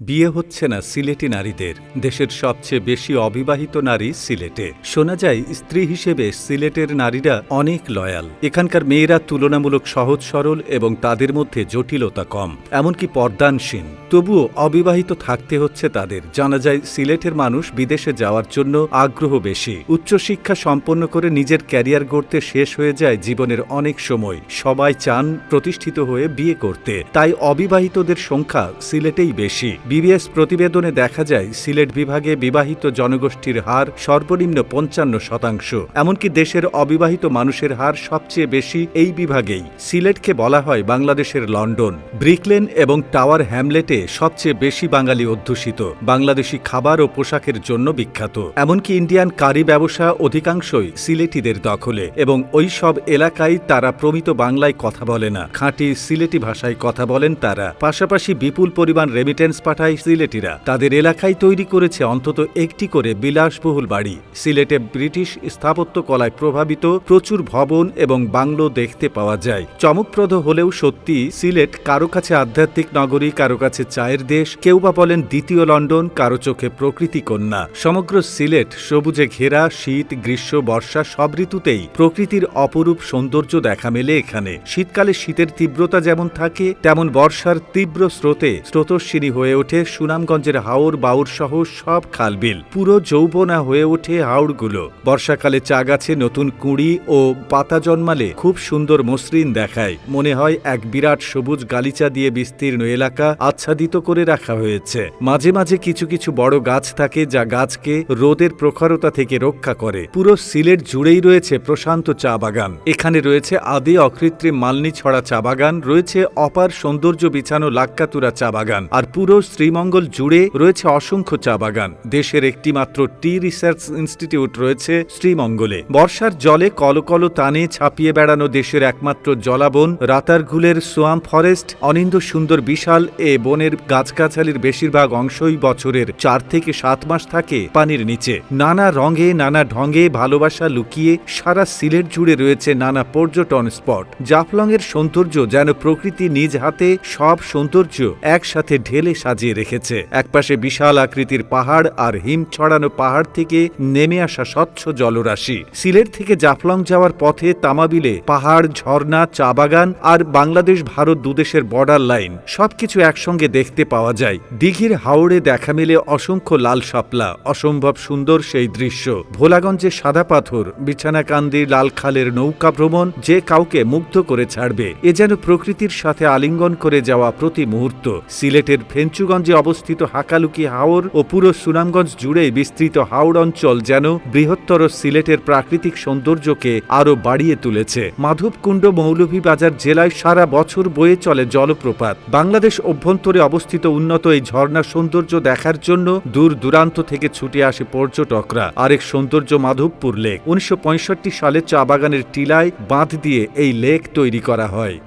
বিয়ে হচ্ছে না সিলেটি নারীদের, দেশের সবচেয়ে বেশি অবিবাহিত নারী সিলেটে। শোনা যায়, স্ত্রী হিসেবে সিলেটের নারীরা অনেক লয়াল। এখানকার মেয়েরা তুলনামূলক সহজ সরল এবং তাদের মধ্যে জটিলতা কম, এমনকি পর্দানসীন। তবুও অবিবাহিত থাকতে হচ্ছে তাদের। জানা যায়, সিলেটের মানুষ বিদেশে যাওয়ার জন্য আগ্রহ বেশি। উচ্চশিক্ষা সম্পন্ন করে নিজের ক্যারিয়ার গড়তে শেষ হয়ে যায় জীবনের অনেক সময়। সবাই চান প্রতিষ্ঠিত হয়ে বিয়ে করতে। তাই অবিবাহিতদের সংখ্যা সিলেটেই বেশি। বিবিএস প্রতিবেদনে দেখা যায়, সিলেট বিভাগে বিবাহিত জনগোষ্ঠীর হার সর্বনিম্ন পঞ্চান্ন শতাংশ। এমনকি দেশের অবিবাহিত মানুষের হার সবচেয়ে বেশি এই বিভাগেই। সিলেটকে বলা হয় বাংলাদেশের লন্ডন। ব্রিকলেন এবং টাওয়ার হ্যামলেটে সবচেয়ে বেশি বাঙালি অধ্যুষিত। বাংলাদেশি খাবার ও পোশাকের জন্য বিখ্যাত। এমনকি ইন্ডিয়ান কারি ব্যবসা অধিকাংশই সিলেটিদের দখলে। এবং ওই সব এলাকায় তারা প্রমিত বাংলায় কথা বলে না। খাঁটি সিলেটি ভাষায় কথা বলেন তারা। পাশাপাশি বিপুল পরিমাণ রেমিটেন্স পাঠায় সিলেটিরা। তাদের এলাকায় তৈরি করেছে অন্তত একটি করে বিলাসবহুল বাড়ি। সিলেটে ব্রিটিশ স্থাপত্য কলায় প্রভাবিত প্রচুর ভবন এবং বাংলো দেখতে পাওয়া যায়। চমকপ্রদ হলেও সত্যি, সিলেট কারও কাছে আধ্যাত্মিক নগরী কারও কাছে চায়ের দেশ, কেউ বা বলেন দ্বিতীয় লন্ডন, কারও চোখে প্রকৃতি কন্যা। সমগ্র সিলেট সবুজে ঘেরা, শীত, গ্রীষ্ম, বর্ষা সব ঋতুতেই প্রকৃতির অপরূপ সৌন্দর্য দেখা মেলে এখানে। শীতকালে শীতের তীব্রতা যেমন থাকে, তেমন বর্ষার তীব্র স্রোতে স্রোতস্বিনী হয়ে ওঠে সুনামগঞ্জের হাওর, বাউর সহ সব খালবিল। পুরো যৌবনা হয়ে ওঠে হাওড়গুলো বর্ষাকালে চা গাছে নতুন কুঁড়ি ও পাতা জন্মালে খুব সুন্দর মসৃণ দেখায়। মনে হয় এক বিরাট সবুজ গালিচা দিয়ে বিস্তীর্ণ এলাকা আচ্ছাদিত করে রাখা হয়েছে। মাঝে মাঝে কিছু কিছু বড় গাছ থাকে যা গাছকে রোদের প্রখরতা থেকে রক্ষা করে। পুরো সিলেট জুড়েই রয়েছে প্রশান্ত চা বাগান। এখানে রয়েছে আদি অকৃত্রিম মালনি ছড়া চা বাগান, রয়েছে অপার সৌন্দর্য বিছানো লাক্কাতুরা চা বাগান। আর পুরো শ্রীমঙ্গল জুড়ে রয়েছে অসংখ্য চা বাগান। দেশের একটি মাত্র টি রিসার্চ ইনস্টিটিউট রয়েছে শ্রীমঙ্গলে। বর্ষার জলে কলকল টানে ছাপিয়ে বেড়ানো দেশের একমাত্র জলাবন রাতারগুলের সোয়াম ফরেস্ট অনিন্দ সুন্দর বিশাল এ বনের গাছগাছালির বেশিরভাগ অংশই বছরের চার থেকে সাত মাস থাকে পানির নিচে। নানা রঙে, নানা ঢঙ্গে ভালোবাসা লুকিয়ে সারা সিলেট জুড়ে রয়েছে নানা পর্যটন স্পট। জাফলংয়ের সৌন্দর্য যেন প্রকৃতি নিজ হাতে সব সৌন্দর্য একসাথে ঢেলে সাজিয়ে রেখেছে। একপাশে বিশাল আকৃতির পাহাড় আর হিম ছড়ানো পাহাড় থেকে নেমে আসা স্বচ্ছ জলরাশি। সিলেট থেকে জাফলং যাওয়ার পথে তামাবিলে পাহাড়, ঝর্ণা, চা বাগান আর বাংলাদেশ, ভারত দুদেশের বর্ডার লাইন সবকিছু একসঙ্গে দেখতে পাওয়া যায়। দিঘির হাওড়ে দেখা মেলে অসংখ্য লাল শাপলা, অসম্ভব সুন্দর সেই দৃশ্য। ভোলাগঞ্জে সাদা পাথর, বিছানাকান্দি লালখালের নৌকা ভ্রমণ যে কাউকে মুগ্ধ করে ছাড়বে। এ যেন প্রকৃতির সাথে আলিঙ্গন করে যাওয়া প্রতি মুহূর্ত। সিলেটের ফেঞ্চুগঞ্জে অবস্থিত হাকালুকি হাওর ও পুরো সুনামগঞ্জ জুড়ে বিস্তৃত হাওড় অঞ্চল যেন বৃহত্তর সিলেটের প্রাকৃতিক সৌন্দর্যকে আরও বাড়িয়ে তুলেছে। মাধবকুণ্ড মৌলভীবাজার জেলায় সারা বছর বয়ে চলে জলপ্রপাত। বাংলাদেশ অভ্যন্তরে অবস্থিত উন্নত এই ঝর্ণা সৌন্দর্য দেখার জন্য দূর দূরান্ত থেকে ছুটে আসে পর্যটকরা। আরেক সৌন্দর্য মাধবপুর লেক। উনিশশো পঁয়ষট্টি সালে চা বাগানের টিলায় বাঁধ দিয়ে এই লেক তৈরি করা হয়।